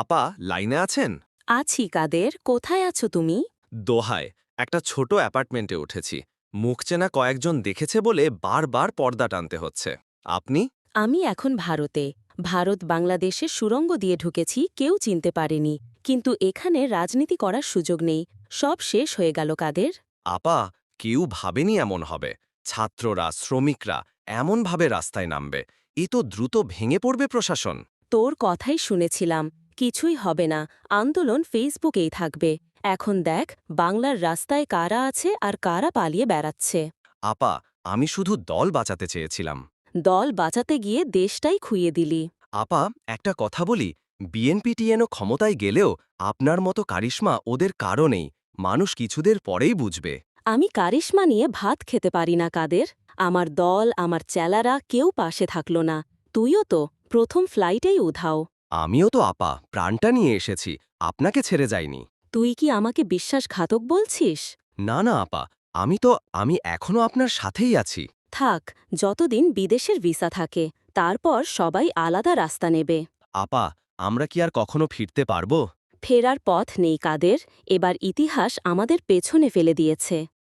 আপা লাইনে আছেন? আছি কাদের। কোথায় আছো তুমি? দোহায় একটা ছোট অ্যাপার্টমেন্টে উঠেছি। মুখ চেনা কয়েকজন দেখেছে বলে বারবার পর্দা টানতে হচ্ছে। আপনি? আমি এখন ভারতে। ভারত বাংলাদেশে সুরঙ্গ দিয়ে ঢুকেছি কেউ চিনতে পারেনি। কিন্তু এখানে রাজনীতি করার সুযোগ নেই। সব শেষ হয়ে গেল কাদের। আপা কেউ ভাবেনি এমন হবে। ছাত্ররা শ্রমিকরা এমনভাবে রাস্তায় নামবে। এ তো দ্রুত ভেঙে পড়বে প্রশাসন। তোর কথাই শুনেছিলাম। কিছুই হবে না আন্দোলন ফেসবুকেই থাকবে। এখন দেখ বাংলার রাস্তায় কারা আছে আর কারা পালিয়ে বেড়াচ্ছে। আপা আমি শুধু দল বাঁচাতে চেয়েছিলাম। দল বাঁচাতে গিয়ে দেশটাই খুইয়ে দিলি। আপা একটা কথা বলি বিএনপিটিএনও ক্ষমতায় গেলেও আপনার মতো কারিশ্মা ওদের কারণেই মানুষ কিছুদের পরেই বুঝবে। আমি কারিশ্মা নিয়ে ভাত খেতে পারি না কাদের আমার দল আমার চেলারা কেউ পাশে থাকল না তুইও তো প্রথম ফ্লাইটেই উধাও। আমিও তো আপা প্রাণটা নিয়ে এসেছি আপনাকে ছেড়ে যাইনি। তুই কি আমাকে বিশ্বাসঘাতক বলছিস? না না আপা আমি তো আমি এখনও আপনার সাথেই আছি। থাক যতদিন বিদেশের ভিসা থাকে তারপর সবাই আলাদা রাস্তা নেবে। আপা আমরা কি আর কখনো ফিরতে পারব? ফেরার পথ নেই কাদের এবার ইতিহাস আমাদের পেছনে ফেলে দিয়েছে।